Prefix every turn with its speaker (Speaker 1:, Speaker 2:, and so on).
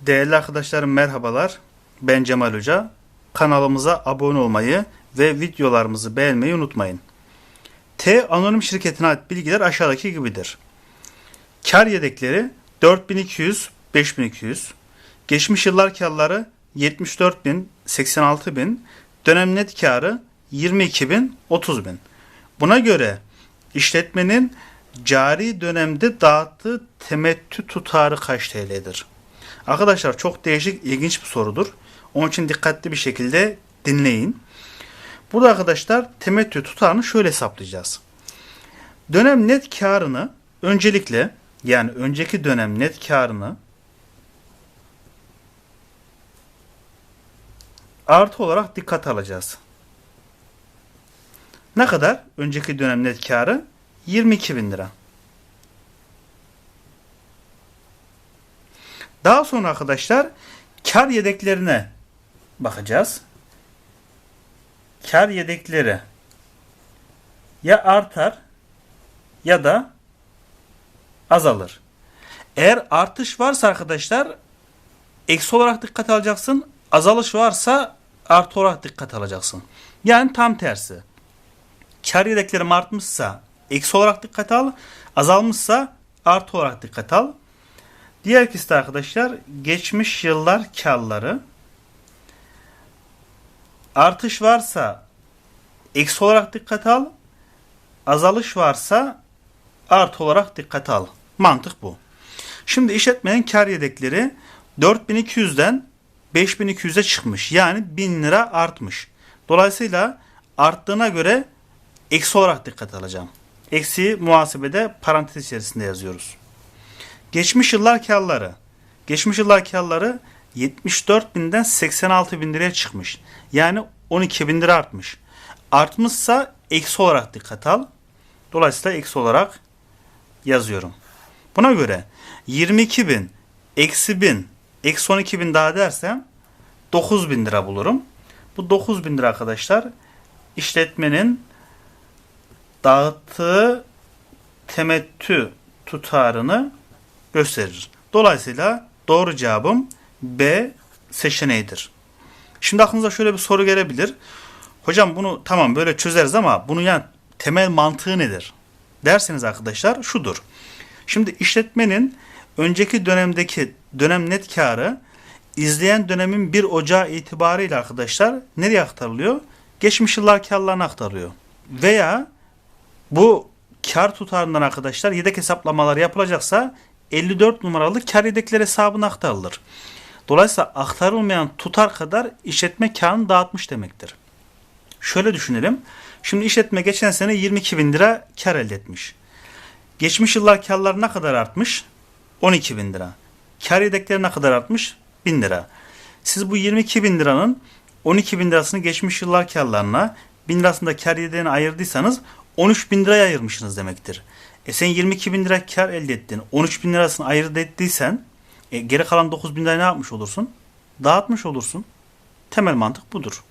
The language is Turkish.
Speaker 1: Değerli arkadaşlarım merhabalar. Ben Cemal Hoca. Kanalımıza abone olmayı ve videolarımızı beğenmeyi unutmayın. T anonim şirketine ait bilgiler aşağıdaki gibidir. Kar yedekleri 4200 5200. Geçmiş yıllar karları 74000 86000. Dönem net karı 22000 30000. Buna göre işletmenin cari dönemde dağıttığı temettü tutarı kaç TL'dir? Arkadaşlar çok değişik, ilginç bir sorudur. Onun için dikkatli bir şekilde dinleyin. Burada arkadaşlar temettü tutarını şöyle hesaplayacağız. Dönem net karını öncelikle yani önceki dönem net karını artı olarak dikkate alacağız. Ne kadar? Önceki dönem net karı 22 bin lira. Daha sonra arkadaşlar kar yedeklerine bakacağız. Kar yedekleri ya artar ya da azalır. Eğer artış varsa arkadaşlar eksi olarak dikkat alacaksın. Azalış varsa artı olarak dikkat alacaksın. Yani tam tersi. Kar yedeklerim artmışsa eksi olarak dikkat al. Azalmışsa artı olarak dikkat al. Diğer de arkadaşlar geçmiş yıllar karları. Artış varsa eksi olarak dikkat al. Azalış varsa artı olarak dikkat al. Mantık bu. Şimdi işletmenin kar yedekleri 4200'den 5200'e çıkmış. Yani 1000 lira artmış. Dolayısıyla arttığına göre eksi olarak dikkat alacağım. Eksiği muhasebede parantez içerisinde yazıyoruz. Geçmiş yıllar karları. Geçmiş yıllar karları 74 binden 86 bin liraya çıkmış. Yani 12 bin lira artmış. Artmışsa eksi olarak dikkat al. Dolayısıyla eksi olarak yazıyorum. Buna göre 22 bin eksi bin eksi 12 bin daha dersem 9 bin lira bulurum. Bu 9 bin lira arkadaşlar işletmenin dağıttığı temettü tutarını gösterir. Dolayısıyla doğru cevabım B seçeneğidir. Şimdi aklınıza şöyle bir soru gelebilir. Hocam bunu tamam böyle çözeriz ama bunun yani temel mantığı nedir? Derseniz arkadaşlar şudur. Şimdi işletmenin önceki dönemdeki dönem net karı izleyen dönemin 1 Ocağı itibariyle arkadaşlar nereye aktarılıyor? Geçmiş yıllar karlarına aktarılıyor. Veya bu kar tutarından arkadaşlar yedek hesaplamalar yapılacaksa 54 numaralı kar yedekleri hesabına aktarılır. Dolayısıyla aktarılmayan tutar kadar işletme karını dağıtmış demektir. Şöyle düşünelim. Şimdi işletme geçen sene 22 bin lira kar elde etmiş. Geçmiş yıllar karları ne kadar artmış? 12 bin lira. Kar yedekleri ne kadar artmış? 1000 lira. Siz bu 22 bin liranın 12 bin lirasını geçmiş yıllar karlarına 1000 lirasını da kar yedeğine ayırdıysanız 13 bin liraya ayırmışsınız demektir. E sen 22 bin lira kar elde ettin. 13 bin lirasını ayırt ettiysen e, geri kalan 9 bin lira ne yapmış olursun? Dağıtmış olursun. Temel mantık budur.